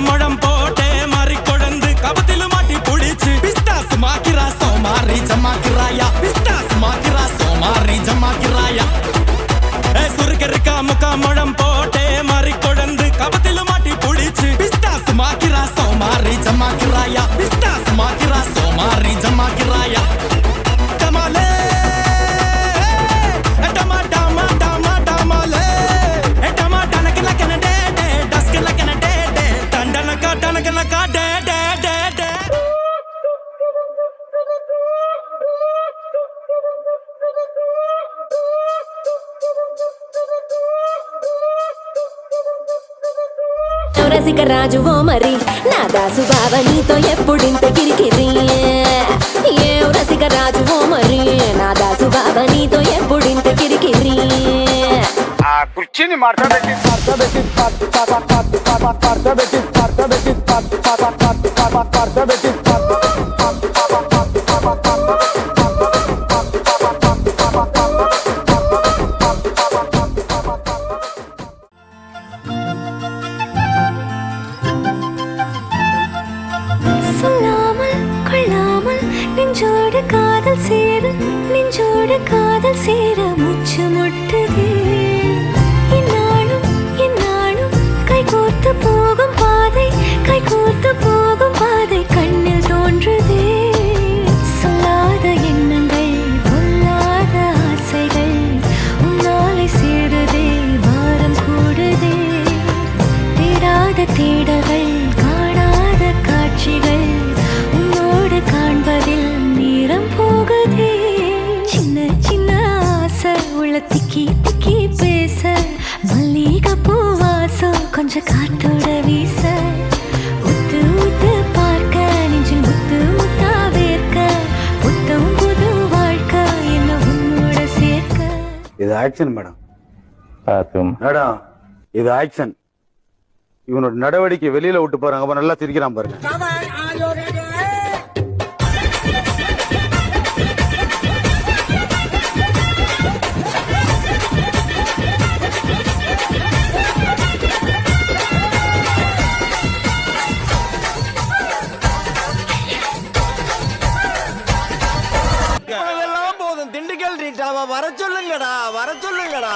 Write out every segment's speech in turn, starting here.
முழம் போ రసిక రాజువో మరి. నా దాసు బావ నీతో ఎప్పుడింత కిరికిరి. ఏ రసిక రాజువో మరి. నా దాసు బావ నీతో ఎప్పుడింత కిరికిరి. ఆ కుర్చీని మార్చబెట్టి మార్చబెట్టి మార్చబెట్టి మార్చబెట్టి మార్చబెట్టి మార్చబెట్టి మార్చబెట్టి நெஞ்சோடு காதல் சேர நெஞ்சோடு காதல் சேர முச்சு முட்டுதே. இந்நாளும் இந்நாளும் கைகோர்த்து போகும் பாதை கை கோர்த்து போகும் பாதை. இது ஆக்ஷன் மேடம். பார்த்தும் மேடம் இது ஆக்ஷன். இவனோட நடவடிக்கை வெளியில விட்டு பாருங்க அப்ப நல்லா சிரிக்கிறான் பாருங்க. சொல்லுங்கடா வர சொல்லுங்கடா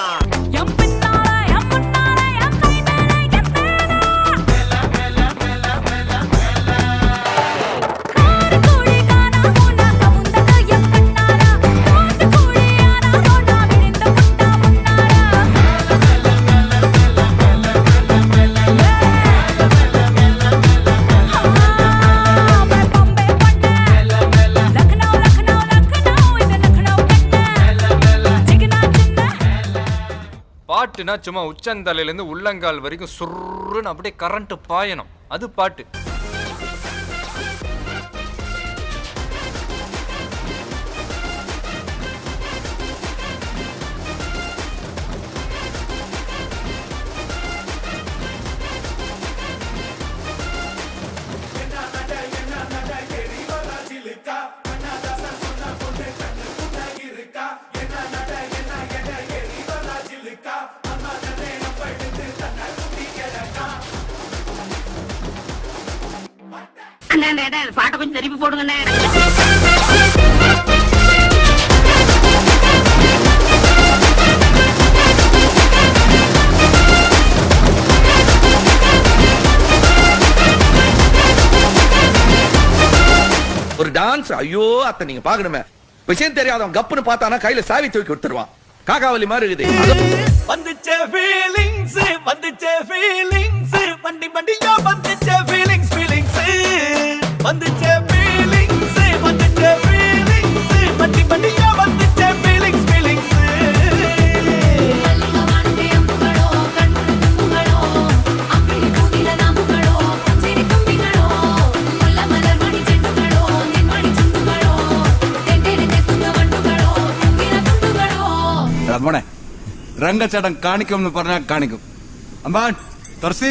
பாட்டுனா சும்மா உச்சந்தலையிலேருந்து உள்ளங்கால் வரைக்கும் சுருன்னு அப்படியே கரண்ட்டு பாயணும். அது பாட்டு. பாட்டை கொஞ்சம் திருப்பி போடுங்கண்ணே. ஒரு டான்ஸ் ஐயோ அத்தை நீங்க பாக்கணுமே விஷயம் தெரியாதவன் கப்புன்னு பார்த்தானா கையில சாவி தூக்கி கொடுத்துருவான். காக்காவலி மாதிரி இருக்குது. வந்துச்சே ஃபீலிங்ஸ் வந்துச்சே ஃபீலிங்ஸ் வண்டி வண்டியா வந்துச்சே ஃபீலிங்ஸ் മോനെ രംഗച്ചേട്ടൻ കാണിക്കും പറഞ്ഞാൽ കാണിക്കും. അമ്പാൻ തുറസി.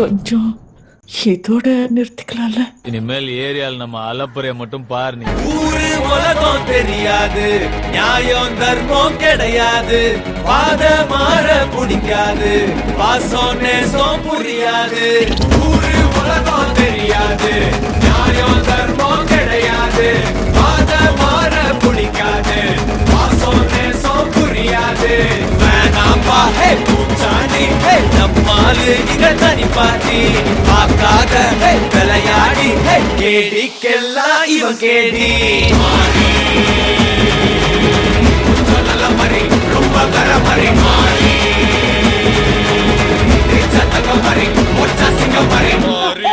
கொஞ்சம் இதோட நிறுத்திக்கலாம்ல. இனிமேல் ஏரியால நம்ம அலப்புறைய மட்டும் பாரு நீ. ஊரு உலகம் தெரியாது நியாயம் தர்மம் கிடையாது. பாத மாற பிடிக்காது பாசம் நேசம் புரியாது. ஊரு உலகம் தெரியாது நியாயம் தர்மம் கிடையாது. பாத மாற பிடிக்காது. தெரியாது. வேணாம்பா. ஹே பூச்சாண்டி ஹே நம்மாலு இங்க தனி பாட்டி பார்க்காத ஹே விளையாடி. ஹே கேடிக்கெல்லாம் இவன் கேடி. மாறி. கொஞ்சம் ரொம்ப கர மாதிரி மாறி. சத்தக மாதிரி ஒற்ற சிங்க மாதிரி மாறி.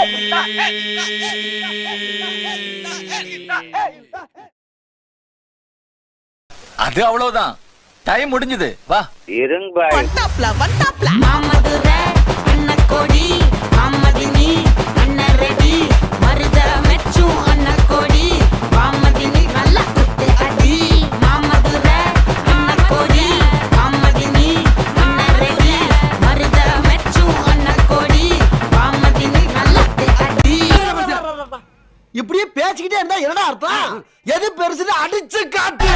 அது அவ்வளவுதான். டைம் முடிஞ்சது. வா. மாமதுர அன்னக்கோடி மாமதினி அன்னரெடி மருத மெச்சும் அன்னக்கோடி மாமதினி நல்ல குத்து அடி. மாமதுர அன்னக்கோடி மாமதினி அன்னரெடி மருத மெச்சும் அன்னக்கோடி மாமதினி நல்ல குத்து அடி. இப்படியே பேசிக்கிட்டே இருந்தா என்னடா அர்த்தம்? எது பெருசுன்னு அடிச்சு காட்டு.